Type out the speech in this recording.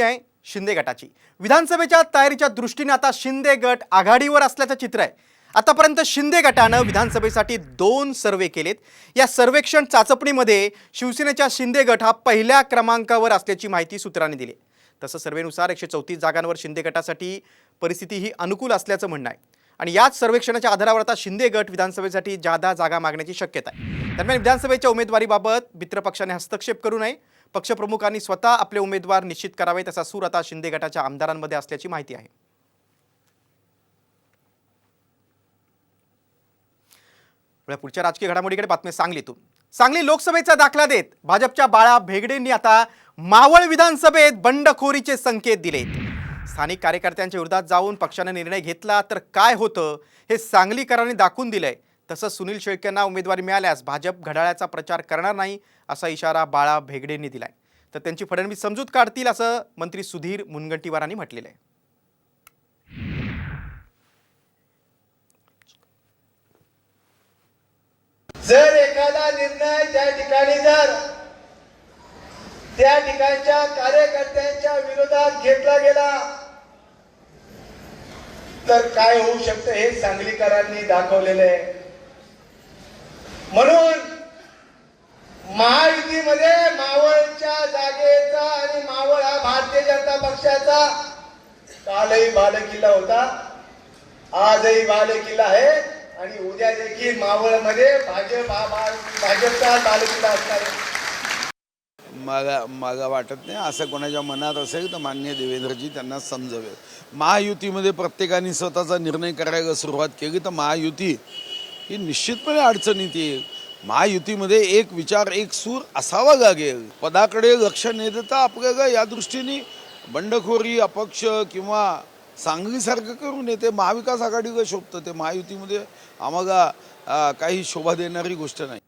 आहे शिंदे गटाची. विधानसभेच्या तयारीच्या दृष्टीने आता शिंदे गट आघाडीवर असल्याचं चित्र आहे. आतापर्यंत शिंदे गटानं विधानसभेसाठी दोन सर्वे केलेत. या सर्वेक्षण चाचपणीमध्ये शिवसेनेच्या शिंदे गट हा पहिल्या क्रमांकावर असल्याची माहिती सूत्रांनी दिली. तसं सर्वेनुसार एकशे चौतीस जागांवर शिंदे गटासाठी परिस्थिती ही अनुकूल असल्याचं म्हणणं आहे. आणि याच सर्वेक्षणाच्या आधारावर आता शिंदे गट विधानसभेसाठी जादा जागा मागण्याची शक्यता आहे. दरम्यान विधानसभेच्या उमेदवारीबाबत मित्रपक्षाने हस्तक्षेप करू नये. पक्षप्रमुखांनी स्वतः आपले उमेदवार निश्चित करावेत असा सूर आता शिंदे गटाच्या आमदारांमध्ये असल्याची माहिती आहे. पुढच्या राजकीय घडामोडीकडे बातमी सांगलीतून. सांगली लोकसभेचा दाखला देत भाजपच्या बाळा भेगडेंनी आता मावळ विधानसभेत बंडखोरीचे संकेत दिलेत. स्थानिक कार्यकर्त्यांच्या विरोधात जाऊन पक्षाने निर्णय घेतला तर काय होतं हे सांगलीकरांनी दाखवून दिलंय. तसंच सुनील शेळकेंना उमेदवारी मिळाल्यास भाजप घड्याळाचा प्रचार करणार नाही असा इशारा बाळा भेगडेंनी दिलाय. तर त्यांची फडणवीस समजूत काढतील असं मंत्री सुधीर मुनगंटीवारांनी म्हटलेलं आहे. जर एखादा निर्णय त्या ठिकाणी जर त्या ठिकाणच्या कार्यकर्त्यांच्या विरोधात घेतला गेला तर काय होऊ शकतं हे सांगलीकरांनी दाखवलेलं आहे. म्हणून महायुतीमध्ये मावळच्या जागेचा आणि मावळ हा भारतीय जनता पक्षाचा कालही बालेकिल्ला होता. आजही बालेकिल्ला आहे. आणि उद्या देखील मावळमध्ये भाजप हा भाजपचा बालेकिल्ला असणार आहे. मला मला वाटत नाही. असं कोणाच्या मनात असेल तर मान्य देवेंद्रजी त्यांना समजवेल. महायुतीमध्ये प्रत्येकाने स्वतःचा निर्णय करायला सुरुवात केली तर महायुती ही निश्चितपणे अडचणीत येईल. महायुतीमध्ये एक विचार एक सूर असावा लागेल. पदाकडे लक्ष न देता आपल्याला या दृष्टीने बंडखोरी अपक्ष किंवा सांगलीसारखं करून येते. महाविकास आघाडीला शोभतं ते. महायुतीमध्ये आम्हाला काही शोभा देणारी गोष्ट नाही.